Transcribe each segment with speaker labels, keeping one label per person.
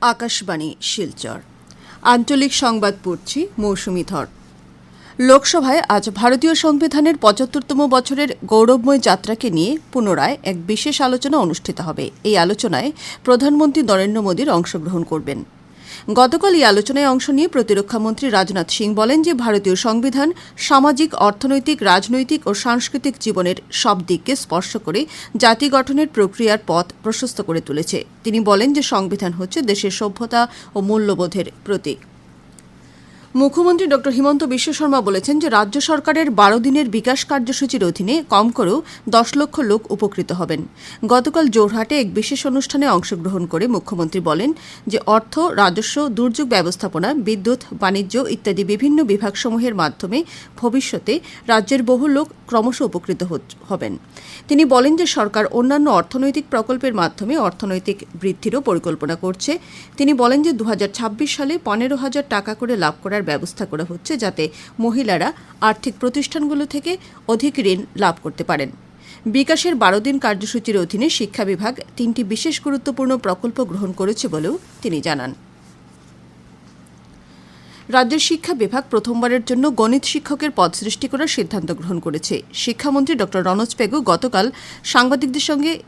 Speaker 1: আকাশবাণী, শিলচর। আঞ্চলিক সংবাদ পড়ছি মৌসুমি ধর। লোকসভায় আজ ভারতীয় সংবিধানের পঁচাত্তরতম বছরের গৌরবময় যাত্রাকে নিয়ে পুনরায় এক বিশেষ আলোচনা অনুষ্ঠিত হবে। এই আলোচনায় প্রধানমন্ত্রী নরেন্দ্র মোদীর অংশগ্রহণ করবেন। গতকাল এই আলোচনায় অংশ নিয়ে প্রতিরক্ষামন্ত্রী রাজনাথ সিং বলেন যে ভারতীয় সংবিধান সামাজিক, অর্থনৈতিক, রাজনৈতিক ও সাংস্কৃতিক জীবনের সব দিককে স্পর্শ করে জাতি গঠনের প্রক্রিয়ার পথ প্রশস্ত করে তুলেছে। তিনি বলেন যে সংবিধান হচ্ছে দেশের সভ্যতা ও মূল্যবোধের প্রতীক। মুখ্যমন্ত্রী ড হিমন্ত বিশ্ব শর্মা বলেছেন যে রাজ্য সরকারের বারো দিনের বিকাশ কার্যসূচির অধীনে কম করেও দশ লক্ষ লোক উপকৃত হবেন। গতকাল জোরহাটে এক বিশেষ অনুষ্ঠানে অংশগ্রহণ করে মুখ্যমন্ত্রী বলেন যে অর্থ, রাজস্ব, দুর্যোগ ব্যবস্থাপনা, বিদ্যুৎ, বাণিজ্য ইত্যাদি বিভিন্ন বিভাগসমূহের মাধ্যমে ভবিষ্যতে রাজ্যের বহু লোক ক্রমশ উপকৃত হবেন। তিনি বলেন যে সরকার অন্যান্য অর্থনৈতিক প্রকল্পের মাধ্যমে অর্থনৈতিক বৃদ্ধিরও পরিকল্পনা করছে। তিনি বলেন যে দু হাজার ছাব্বিশ সালে পনেরো হাজার টাকা করে লাভ করার ব্যবস্থা করা হচ্ছে যাতে মহিলারা আর্থিক প্রতিষ্ঠানগুলো থেকে অধিক ঋণ লাভ করতে পারেন। বিকাশের বারো দিন কার্যসূচির অধীনে শিক্ষা বিভাগ তিনটি বিশেষ গুরুত্বপূর্ণ প্রকল্প গ্রহণ করেছে বলেও তিনি জানান। রাজ্যের শিক্ষা বিভাগ প্রথমবারের জন্য গণিত শিক্ষকের পদ সৃষ্টি করার সিদ্ধান্ত গ্রহণ করেছে। শিক্ষামন্ত্রী ড রনজ পেগু গতকাল সাংবাদিকদের সঙ্গে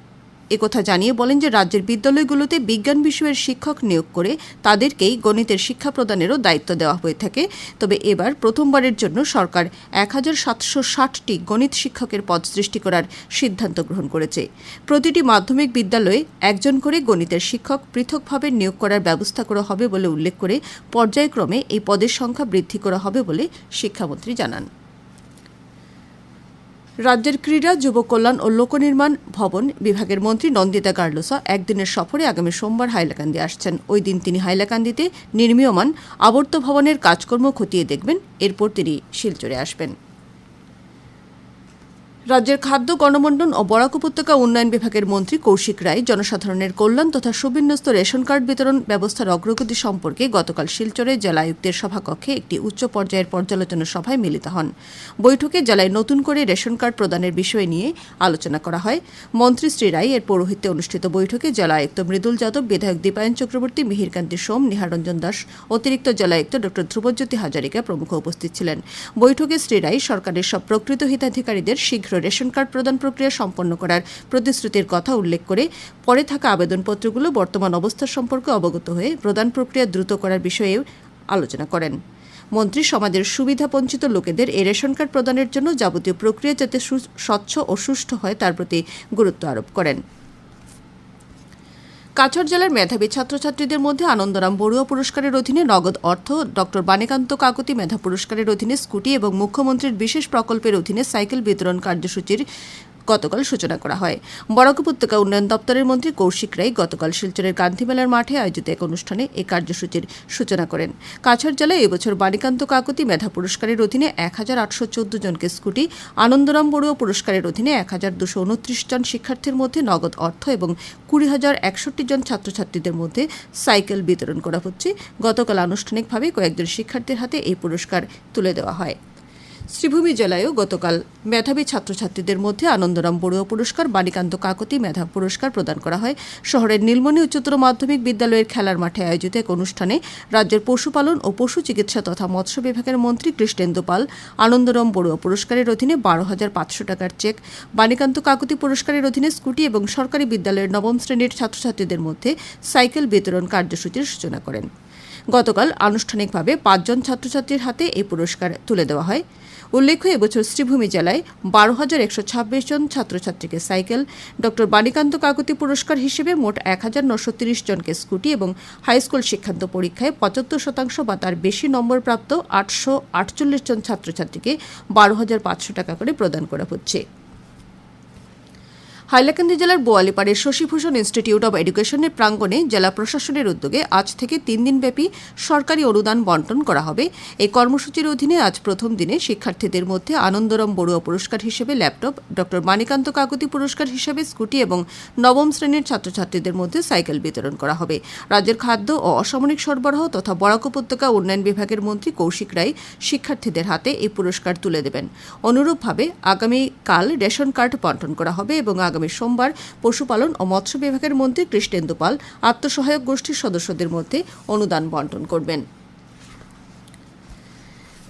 Speaker 1: একথা জানিয়ে বলেন যে রাজ্যের বিদ্যালয়গুলোতে বিজ্ঞান বিষয়ের শিক্ষক নিয়োগ করে তাদেরকেই গণিতের শিক্ষা প্রদানেরও দায়িত্ব দেওয়া হয়ে থাকে। তবে এবার প্রথমবারের জন্য সরকার এক হাজার সাতশো ষাটটি গণিত শিক্ষকের পদ সৃষ্টি করার সিদ্ধান্ত গ্রহণ করেছে। প্রতিটি মাধ্যমিক বিদ্যালয়ে একজন করে গণিতের শিক্ষক পৃথকভাবে নিয়োগ করার ব্যবস্থা করা হবে বলে উল্লেখ করে পর্যায়ক্রমে এই পদের সংখ্যা বৃদ্ধি করা হবে বলে শিক্ষামন্ত্রী জানান। রাজ্যের ক্রীড়া, যুব কল্যাণ ও লোকনির্মাণ ভবন বিভাগের মন্ত্রী নন্দিতা গার্লোসা একদিনের সফরে আগামী সোমবার হাইলাকান্দি আসছেন। ওই দিন তিনি হাইলাকান্দিতে নির্মীয়মান আবর্ত ভবনের কাজকর্ম খতিয়ে দেখবেন। এরপর তিনি শিলচরে আসবেন। রাজ্যের খাদ্য গণমণ্ডন ও বরাক উপত্যকা উন্নয়ন বিভাগের মন্ত্রী কৌশিক রায় জনসাধারণের কল্যাণ তথা সুবিন্যস্ত রেশন কার্ড বিতরণ ব্যবস্থার অগ্রগতি সম্পর্কে গতকাল শিলচরে জেলা আয়ুক্তের সভাকক্ষে একটি উচ্চ পর্যায়ের পর্যালোচনা সভায় মিলিত হন। বৈঠকে জেলায় নতুন করে রেশন কার্ড প্রদানের বিষয় নিয়ে আলোচনা করা হয়। মন্ত্রী শ্রী রায় এর পৌরোহিত্যে অনুষ্ঠিত বৈঠকে জেলা আয়ুক্ত মৃদুল যাদব, বিধায়ক দীপায়ন চক্রবর্তী, মিহিরকান্তি সোম, নিহারঞ্জন দাস, অতিরিক্ত জেলা আয়ুক্ত ড. ধ্রুবজ্যোতি হাজারিকা প্রমুখ উপস্থিত ছিলেন। বৈঠকে শ্রী রায় সরকারের সব প্রকৃত হিতাধিকারীদের শীঘ্র রেশন কার্ড প্রদান প্রক্রিয়া সম্পন্ন করার প্রতিশ্রুতির কথা উল্লেখ করে পরে থাকা আবেদনপত্রগুলো বর্তমান অবস্থা সম্পর্কে অবগত হয়ে প্রদান প্রক্রিয়া দ্রুত করার বিষয়ে আলোচনা করেন। মন্ত্রী, সমাজের সুবিধা বঞ্চিত লোকেদের এই রেশন কার্ড প্রদানের জন্য যাবতীয় প্রক্রিয়া যাতে স্বচ্ছ ও সুষ্ঠু হয় তার প্রতি গুরুত্ব আরোপ করেন। কাছাড় জেলার মেধাবী ছাত্রছাত্রীদের মধ্যে আনন্দরাম বড়ুয়া পুরস্কারের অধীনে নগদ অর্থ, ডক্টর বাণীকান্ত কাকতি মেধা পুরস্কারের অধীনে স্কুটি এবং মুখ্যমন্ত্রীর বিশেষ প্রকল্পের অধীনে সাইকেল বিতরণ কার্যসূচির গতকাল সূচনা করা হয়। বরাক উপত্যকা উন্নয়ন দপ্তরের মন্ত্রী কৌশিক রায় গতকাল শিলচরের গান্ধীমেলার মাঠে আয়োজিত এক অনুষ্ঠানে এই কার্যসূচির সূচনা করেন। কাছাড় জেলায় এবছর বাণীকান্ত কাকতি মেধা পুরস্কারের অধীনে এক হাজার আটশো চোদ্দ জনকে স্কুটি, আনন্দরাম বড়ুয়া পুরস্কারের অধীনে এক হাজার দুশো উনত্রিশ জন শিক্ষার্থীর মধ্যে নগদ অর্থ এবং কুড়ি হাজার একষট্টি জন ছাত্রছাত্রীদের মধ্যে সাইকেল বিতরণ করা হচ্ছে। গতকাল আনুষ্ঠানিকভাবে কয়েকজন শিক্ষার্থীর হাতে এই পুরস্কার তুলে দেওয়া হয়। শ্রীভূমি জেলায়ও গতকাল মেধাবী ছাত্রছাত্রীদের মধ্যে আনন্দরাম বড়ুয়া পুরস্কার, বাণীকান্ত কাকতি মেধা পুরস্কার প্রদান করা হয়। শহরের নীলমণি উচ্চতর মাধ্যমিক বিদ্যালয়ের খেলার মাঠে আয়োজিত এক অনুষ্ঠানে রাজ্যের পশুপালন ও পশু চিকিৎসা তথা মৎস্য বিভাগের মন্ত্রী কৃষ্ণেন্দু পাল আনন্দরাম বড়ুয়া পুরস্কারের অধীনে বারো হাজার পাঁচশো টাকার চেক, বাণীকান্ত কাকতি পুরস্কারের অধীনে স্কুটি এবং সরকারি বিদ্যালয়ের নবম শ্রেণির ছাত্রছাত্রীদের মধ্যে সাইকেল বিতরণ কার্যসূচির সূচনা করেন। গতকাল আনুষ্ঠানিকভাবে পাঁচজন ছাত্রছাত্রীর হাতে এই পুরস্কার তুলে দেওয়া হয়। উল্লেখ্য, এবছর শ্রীভূমি জেলায় বারো হাজার একশো ছাব্বিশ জন ছাত্রছাত্রীকে সাইকেল, ডক্টর বাণীকান্ত কাকতি পুরস্কার হিসেবে মোট এক হাজার নশো তিরিশ জনকে স্কুটি এবং হাইস্কুল শিক্ষান্ত পরীক্ষায় পঁচাত্তর শতাংশ বা তার বেশি নম্বর প্রাপ্ত আটশো আটচল্লিশ জন ছাত্রছাত্রীকে বারো হাজার পাঁচশো টাকা করে প্রদান করা হচ্ছে। হাইলাকান্দি জেলার বোয়ালিপাড়ের শশীভূষণ ইনস্টিটিউট অব এডুকেশনের প্রাঙ্গণে জেলা প্রশাসনের উদ্যোগে আজ থেকে তিন দিনব্যাপী সরকারি অনুদান বন্টন করা হবে। এই কর্মসূচির অধীনে আজ প্রথম দিনে শিক্ষার্থীদের মধ্যে আনন্দরম বড়ুয়া পুরস্কার হিসেবে ল্যাপটপ, ডক্টর মানিকান্ত কাকতি পুরস্কার হিসেবে স্কুটি এবং নবম শ্রেণির ছাত্রছাত্রীদের মধ্যে সাইকেল বিতরণ করা হবে। রাজ্যের খাদ্য ও অসামরিক সরবরাহ তথা বরাক উপত্যকা উন্নয়ন বিভাগের মন্ত্রী কৌশিক রায় শিক্ষার্থীদের হাতে এই পুরস্কার তুলে দেবেন। অনুরূপভাবে আগামীকাল রেশন কার্ড বন্টন করা হবে এবং আগামী আগামী সোমবার পশুপালন ও মৎস্য বিভাগের মন্ত্রী কৃষ্ণেন্দু পাল আত্মসহায়ক গোষ্ঠীর সদস্যদের মধ্যে অনুদান বন্টন করবেন।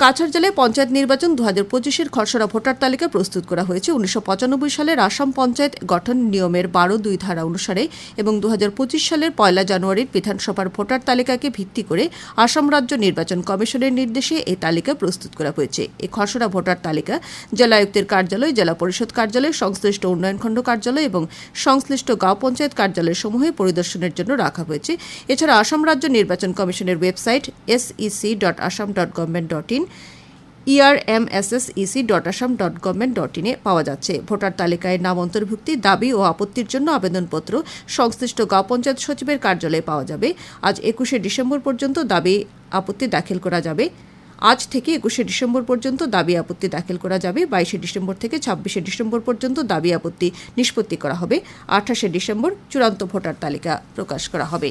Speaker 1: কাছাড় জেলায় পঞ্চায়েত নির্বাচন দু হাজার পঁচিশের খসড়া ভোটার তালিকা প্রস্তুত করা হয়েছে। উনিশশো পঁচানব্বই সালের আসাম পঞ্চায়েত গঠন নিয়মের বারো দুই ধারা অনুসারে এবং দু হাজার পঁচিশ সালের পয়লা জানুয়ারির বিধানসভার ভোটার তালিকাকে ভিত্তি করে আসাম রাজ্য নির্বাচন কমিশনের নির্দেশে এই তালিকা প্রস্তুত করা হয়েছে। এই খসড়া ভোটার তালিকা জেলা আয়ুক্তের কার্যালয়, জেলা পরিষদ কার্যালয়, সংশ্লিষ্ট উন্নয়নখণ্ড কার্যালয় এবং সংশ্লিষ্ট গাঁও পঞ্চায়েত কার্যালয় সমূহে পরিদর্শনের জন্য রাখা হয়েছে। এছাড়া আসাম রাজ্য নির্বাচন কমিশনের website SEC dot Assam dot government dot in ERMSSEC dot Assam dot government dot ইনে পাওয়া যাচ্ছে। ভোটার তালিকায় নাম, অন্তর্ভুক্তি, দাবি ও আপত্তির জন্য আবেদনপত্র সংশ্লিষ্ট গাঁও পঞ্চায়েত সচিবের কার্যালয়ে পাওয়া যাবে। আজ একুশে ডিসেম্বর পর্যন্ত দাবি আপত্তি দাখিল করা যাবে। আজ থেকে একুশে ডিসেম্বর পর্যন্ত দাবি আপত্তি দাখিল করা যাবে। বাইশে ডিসেম্বর থেকে ছাব্বিশে ডিসেম্বর পর্যন্ত দাবি আপত্তি নিষ্পত্তি করা হবে। আঠাশে ডিসেম্বর চূড়ান্ত ভোটার তালিকা প্রকাশ করা হবে।